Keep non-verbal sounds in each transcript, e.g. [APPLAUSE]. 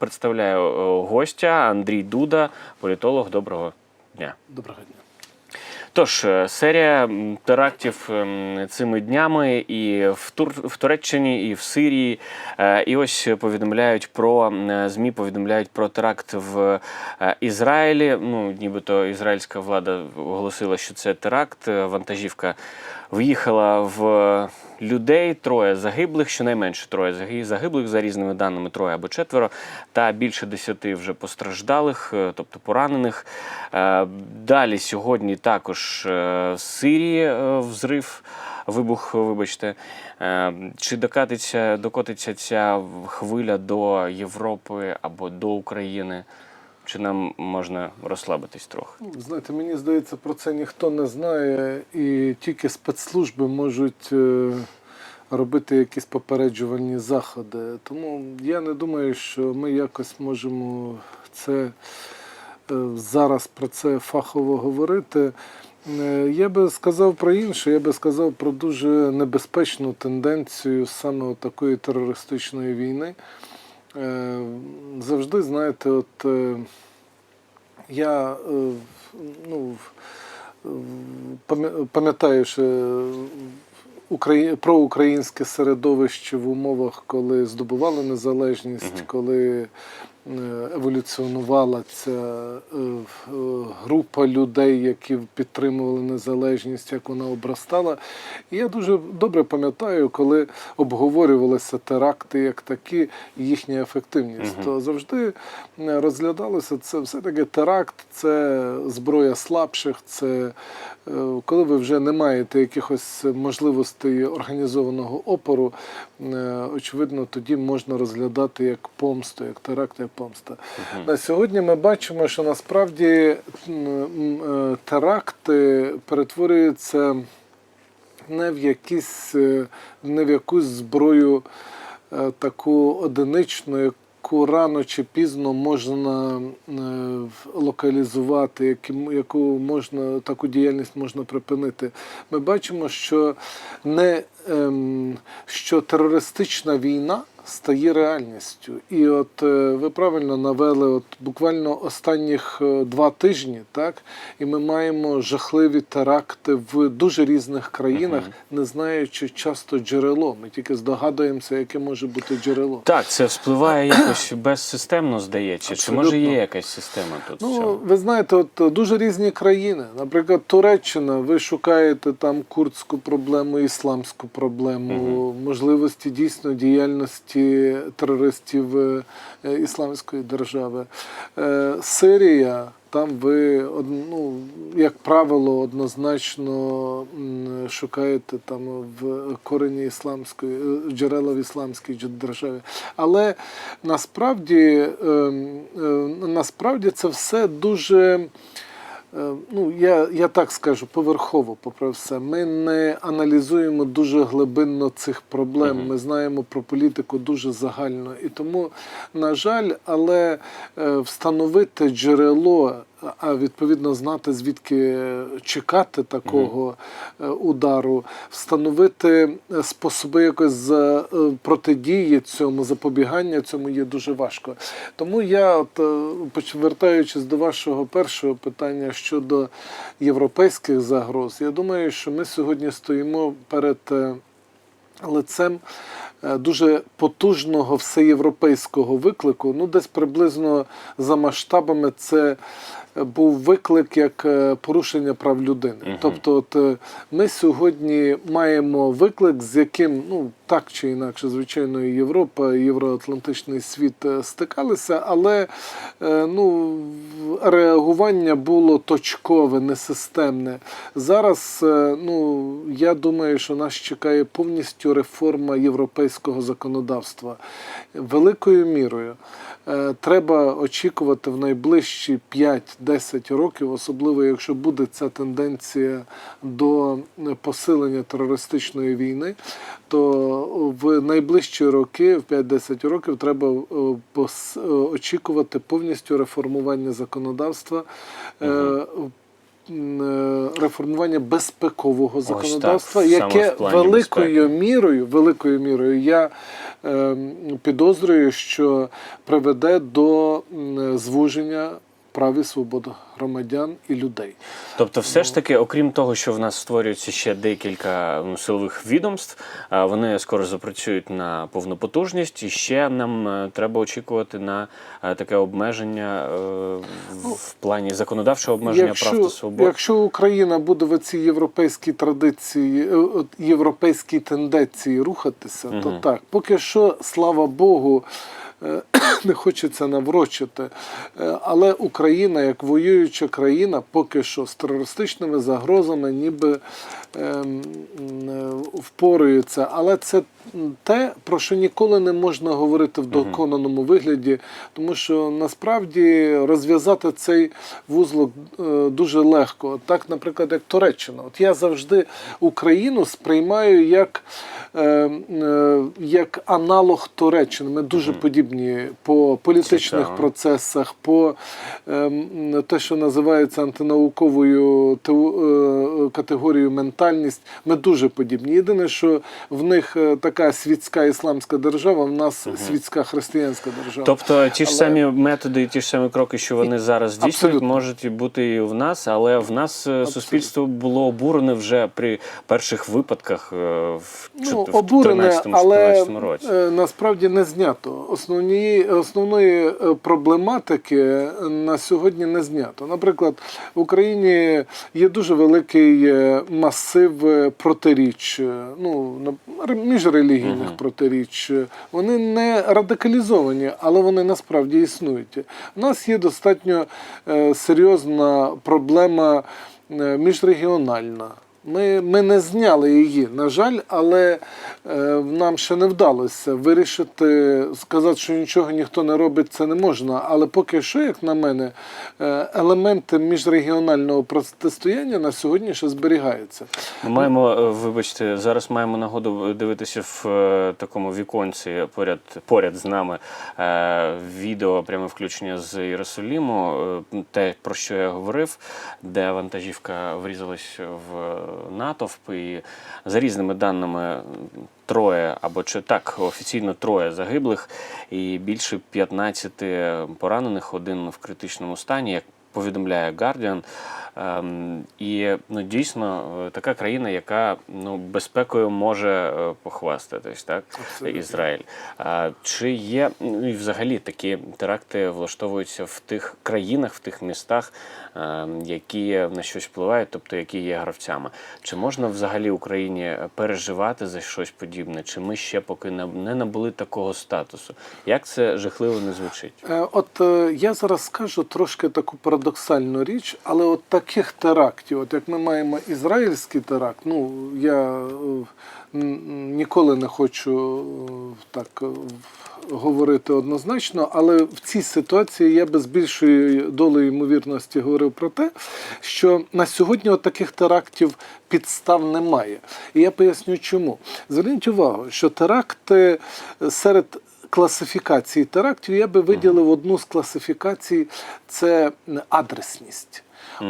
представляю е, гостя Андрій Дуда, політолог. Доброго дня. Доброго дня. Тож, е, серія терактів ем, цими днями і в, Тур... в Туреччині, і в Сирії. Е, І ось повідомляють про ЗМІ повідомляють про теракт в Ізраїлі. Ну, нібито ізраїльська влада оголосила, що це теракт. Вантажівка в'їхала в людей, троє загиблих, щонайменше троє заги- загиблих за різними даними, троє або четверо, та більше десяти вже постраждалих, е, тобто поранених. Е, Далі сьогодні також е, в Сирії взрив. Вибух, вибачте, чи докатиться, докотиться ця хвиля до Європи або до України? Чи нам можна розслабитись трохи? Знаєте, мені здається, про це ніхто не знає, і тільки спецслужби можуть е, робити якісь попереджувальні заходи. Тому я не думаю, що ми якось можемо це е, зараз про це фахово говорити. Е, Я би сказав про інше, я би сказав про дуже небезпечну тенденцію саме такої терористичної війни. Е, Завжди, знаєте, от е, я е, ну, пам'ятаю, що Украї... проукраїнське середовище в умовах, коли здобували незалежність, коли еволюціонувала ця е, е, група людей, які підтримували незалежність, як вона обростала. І я дуже добре пам'ятаю, коли обговорювалися теракти як такі, їхня ефективність, Мгм. то завжди е, розглядалося це все-таки теракт, це зброя слабших, це е, коли ви вже не маєте якихось можливостей організованого опору, е, очевидно, тоді можна розглядати як помсту, як теракт, помста. На сьогодні ми бачимо, що насправді е, теракти перетворюються не в якісь, е, не в якусь зброю е, таку одиничну, яку рано чи пізно можна локалізувати, яку можна таку діяльність можна припинити. Ми бачимо, що не ем, що терористична війна стає реальністю. І от е, ви правильно навели, от буквально останніх е, два тижні, так, і ми маємо жахливі теракти в дуже різних країнах, не знаючи часто джерело. Ми тільки здогадуємося, яке може бути джерело. Так, це впливає якось безсистемно, здається. Чи може є якась система тут? Ну, ви знаєте, от е, дуже різні країни. Наприклад, Туреччина, ви шукаєте там курдську проблему, ісламську проблему, можливості дійсно діяльності терористів е, ісламської держави. Е, Сирія. Там ви ну, як правило однозначно шукаєте там в корені ісламської е, джерела в ісламській державі. Але насправді, ем, насправді це все дуже. Е, Ну, я, я так скажу, поверхово, попри все. Ми не аналізуємо дуже глибинно цих проблем. Ми знаємо про політику дуже загально. І тому, на жаль, але е, встановити джерело, а відповідно знати, звідки чекати такого е, удару, встановити е, способи якось е, протидії цьому, запобігання цьому є дуже важко. Тому я, от, е, поч- вертаючись до вашого першого питання щодо європейських загроз, я думаю, що ми сьогодні стоїмо перед лицем дуже потужного всеєвропейського виклику. Ну, десь приблизно за масштабами це був виклик як е, порушення прав людини. Мгм. Тобто, от, е, ми сьогодні маємо виклик, з яким ну так чи інакше, звичайно, і Європа, і євроатлантичний світ е, стикалися, але ну, реагування було точкове, несистемне. Зараз ну, я думаю, що нас чекає повністю реформа європейського законодавства. Великою мірою треба очікувати в найближчі 5-10 років, особливо якщо буде ця тенденція до посилення терористичної війни, то в найближчі роки, в 5-10 років, треба е, е, очікувати повністю реформування законодавства. е, Реформування безпекового законодавства, так, яке великою безпеки. мірою, великою мірою я е, підозрюю, що приведе до звуження прав і свобод громадян і людей. Тобто, все ж таки, окрім того, що в нас створюється ще декілька ну, силових відомств, вони скоро запрацюють на повну потужність, і ще нам е, треба очікувати на е, таке обмеження е, в- в плані законодавчого обмеження прав та свобод. якщо Україна буде в цій європейській традиції, європейській тенденції рухатися, то так. Поки що, слава Богу, [COUGHS] не хочеться наврочити. Е, Але Україна, як воююча країна, поки що з терористичними загрозами ніби ем, е. Але це те, про що ніколи не можна говорити в доконаному вигляді, тому що насправді розв'язати цей вузлок е, дуже легко. Так, наприклад, як Туреччина. От я завжди Україну сприймаю як, е, е, як аналог Туреччини. Ми дуже подібні по політичних Цікаво. процесах, по те, що називається антинауковою е, категорією ментальність. Ми дуже подібні. Єдине, що в них е, така світська ісламська держава, в нас світська християнська держава. Тобто ті ж Але- самі методи, і ті ж самі кроки, що вони зараз здійснюють, Абсолютно. можуть бути і в нас, але в нас е, суспільство було обурене вже при перших випадках е, в Ну, 14 обурене, але році. е, насправді не знято. Основні, основної проблематики на сьогодні не знято. Наприклад, в Україні є дуже великий масив протиріч, ну, на- р- міжрелігійних Мгм. протиріч. Вони не радикалізовані, але вони насправді існують. У нас є достатньо е, серйозна проблема е, міжрегіональна. Ми, ми не зняли її, на жаль, але е, нам ще не вдалося вирішити, сказати, що нічого ніхто не робить, це не можна. Але поки що, як на мене, е, елементи міжрегіонального протистояння на сьогодні ще зберігаються. Ми маємо, е, вибачте, зараз маємо нагоду дивитися в е, такому віконці поряд, поряд з нами е, відео, пряме включення з Єрусаліму, е, те, про що я говорив, де вантажівка врізалась в натовп, і за різними даними. Троє або чи так офіційно троє загиблих і більше 15 поранених, один в критичному стані, як повідомляє Guardian. Ем, і ну, дійсно е, така країна, яка ну, безпекою може е, похвастатись, так? Абсолютно. Ізраїль. А, чи є ну, і взагалі такі теракти влаштовуються в тих країнах, в тих містах, ем, які на щось впливають, тобто які є гравцями? Чи можна взагалі Україні переживати за щось подібне? Чи ми ще поки не, набули такого статусу? Як це жахливо не звучить? Е, От е, я зараз скажу трошки таку парадоксальну річ, але от таких терактів, от як ми маємо ізраїльський теракт, ну я е, ніколи не хочу е, так е, говорити однозначно, але в цій ситуації я би з більшою долею ймовірності говорив про те, що на сьогодні от таких терактів підстав немає. І я поясню чому. Зверніть увагу, що теракти серед класифікації терактів я би виділив одну з класифікацій це адресність.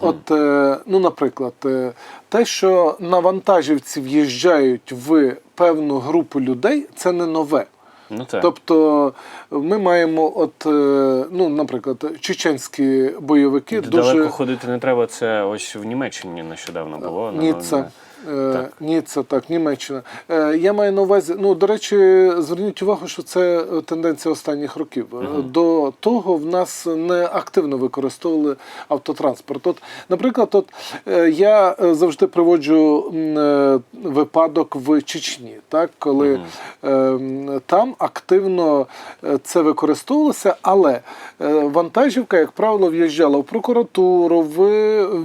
От, е, ну, наприклад, е, те, що на вантажівці в'їжджають в певну групу людей, це не нове. Ну так. Тобто ми маємо, от, е, ну, наприклад, чеченські бойовики Далеко дуже ходити не треба. Це ось в Німеччині нещодавно було. Ніцца. Е, Так. Так, Німеччина. Е, Я маю на увазі, ну, до речі, зверніть увагу, що це тенденція останніх років. Е, До того в нас не активно використовували автотранспорт. От, наприклад, от, е, я е, завжди приводжу е, випадок в Чечні, так, коли е, м, там активно е, це використовувалося, але е, вантажівка, як правило, в'їжджала в прокуратуру, в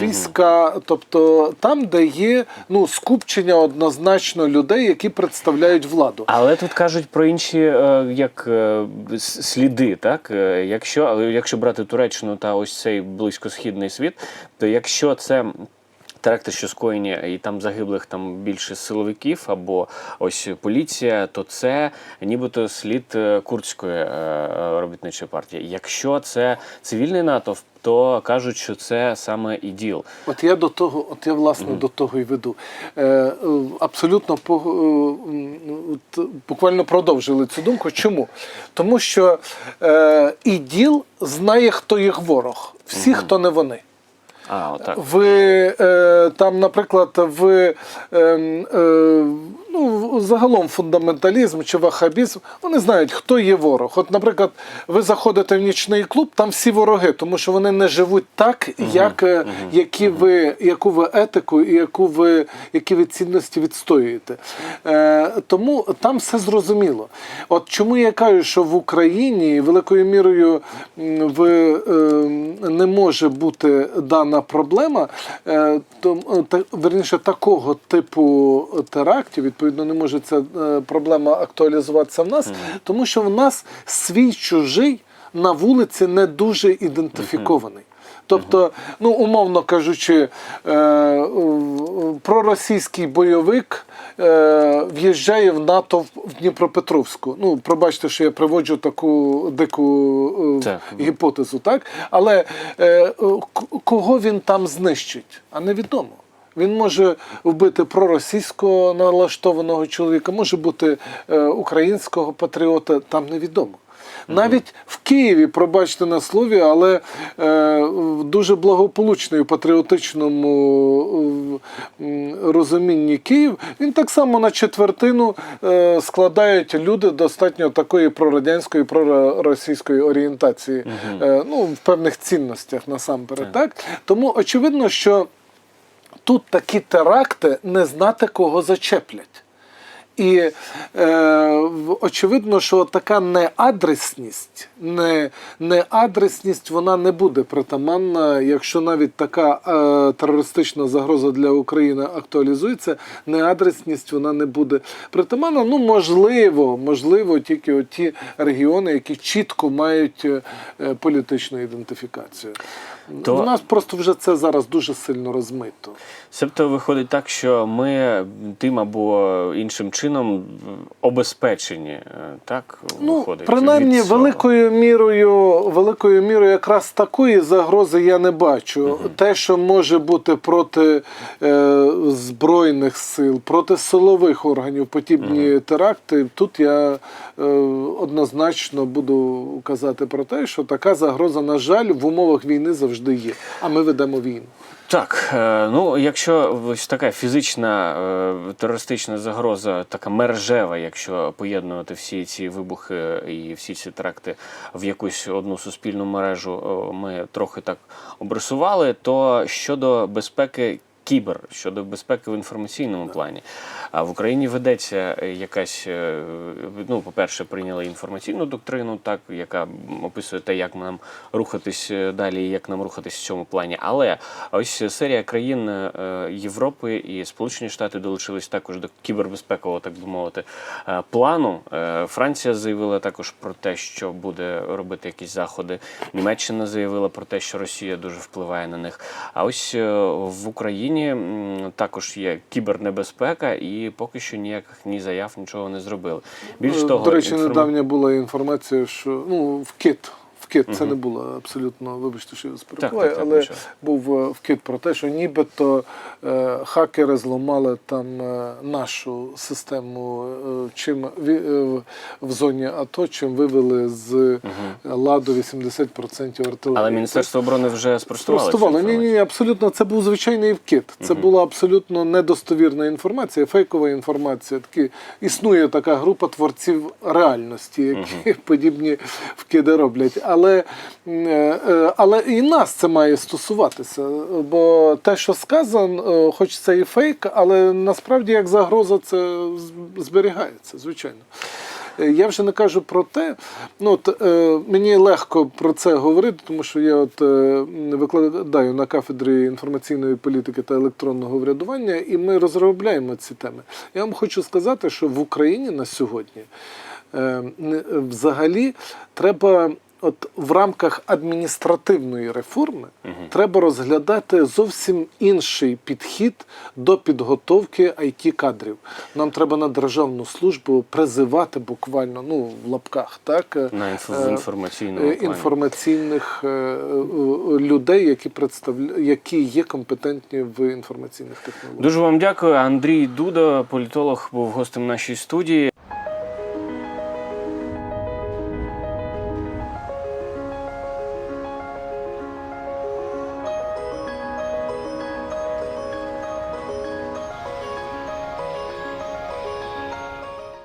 війська, тобто там, де є ну, скупчення однозначно людей, які представляють владу. Але тут кажуть про інші е, як е, сліди, так? Е, Якщо, якщо брати Туреччину та ось цей близькосхідний світ, то якщо це. Теракти, що скоєні, і там загиблих там більше силовиків або ось поліція, то це нібито слід е, курдської е, робітничої партії. Якщо це цивільний натовп, то кажуть, що це саме іділ. От я до того, от я власне до того і веду. Е, е, абсолютно по, от, буквально продовжили цю думку. Чому? Тому що е, іділ знає, хто їх ворог, всі, хто не вони. А, отак. Ви е, там, наприклад, в е, е, ну, загалом фундаменталізм чи вахабізм, вони знають, хто є ворог. От, наприклад, ви заходите в нічний клуб, там всі вороги, тому що вони не живуть так, як, е, які ви, яку ви етику і яку ви, які ви цінності відстоюєте. Е, тому там все зрозуміло. От чому я кажу, що в Україні великою мірою в, е, не може бути дана проблема, е, то, е, та, верніше, такого типу терактів, відповідно, не може ця е, проблема актуалізуватися в нас, тому що в нас свій чужий на вулиці не дуже ідентифікований. Тобто, ну умовно кажучи, е, проросійський бойовик е, в'їжджає в НАТО в- Дніпропетровську. Ну, пробачте, що я приводжу таку дику е, Так. гіпотезу, так? Але е, кого він там знищить? А невідомо. Він може вбити проросійського налаштованого чоловіка, може бути е, українського патріота, там невідомо. Навіть в Києві, пробачте на слові, але е, в дуже благополучний у патріотичному е, розумінні Київ, він так само на четвертину е, складають люди достатньо такої прорадянської, проросійської орієнтації, е, ну, в певних цінностях насамперед. Так? Тому очевидно, що тут такі теракти не знати, кого зачеплять. І е, очевидно, що така неадресність, не, неадресність вона не буде притаманна, якщо навіть така е, терористична загроза для України актуалізується, неадресність вона не буде притаманна. Ну, можливо, можливо, тільки ті регіони, які чітко мають е, політичну ідентифікацію. То- У нас просто вже це зараз дуже сильно розмито. Себто виходить так, що ми тим або іншим чином обезпечені, е, так? Ну, виходить, принаймні, від великою мірою, великою мірою якраз такої загрози я не бачу. Те, що може бути проти е, збройних сил, проти силових органів подібні теракти, тут я е, однозначно буду казати про те, що така загроза, на жаль, в умовах війни завжди є. А ми ведемо війну. Так, е, ну якщо ось така фізична е, терористична загроза, така мережева, якщо поєднувати всі ці вибухи і всі ці теракти в якусь одну суспільну мережу, ми трохи так обрисували, то щодо безпеки. Кібер щодо безпеки в інформаційному плані. А в Україні ведеться е, якась, е, ну, по-перше, прийняли інформаційну доктрину, так, яка описує те, як нам рухатись е, далі, і як нам рухатись в цьому плані. Але ось серія країн Європи і Сполучені Штати долучились також до кібербезпекового, так би мовити, плану. Франція заявила також про те, що буде робити якісь заходи. Німеччина заявила про те, що Росія дуже впливає на них. А ось в Україні м, також є кібернебезпека, і поки що ніяких ні заяв, нічого не зробили. Більш Е, того, До речі, інформ- недавня була інформація, що ну, в КИТ. В КИТ це не було абсолютно, вибачте, що я вас перебуваю, так, так, але нічого. був е, вкид про те, що нібито е, хакери зламали там е, нашу систему е, чим е, в зоні АТО, чим вивели з ладу 80% артилерії. Але Міністерство оборони вже спростувало. Спростувало. Ні, ні, абсолютно це був звичайний вкид. Це була абсолютно недостовірна інформація, фейкова інформація. Такі існує така група творців реальності, які [LAUGHS] подібні вкиди роблять. Але, м, е, е, але і нас це має стосуватися. Бо те, що сказано, е, хоч це і фейк, але насправді як загроза це зберігається, звичайно. Я вже не кажу про те, ну от е, мені легко про це говорити, тому що я от е, викладаю на кафедрі інформаційної політики та електронного врядування, і ми розробляємо ці теми. Я вам хочу сказати, що в Україні на сьогодні е, взагалі треба от в рамках адміністративної реформи треба розглядати зовсім інший підхід до підготовки it кадрів. Нам треба на державну службу призивати буквально, ну в лапках, так На е, в інформаційному е, плані. інформаційних е, е, людей, які представля... які є компетентні в інформаційних технологіях. Дуже вам дякую. Андрій Дуда, політолог, був гостем нашої студії.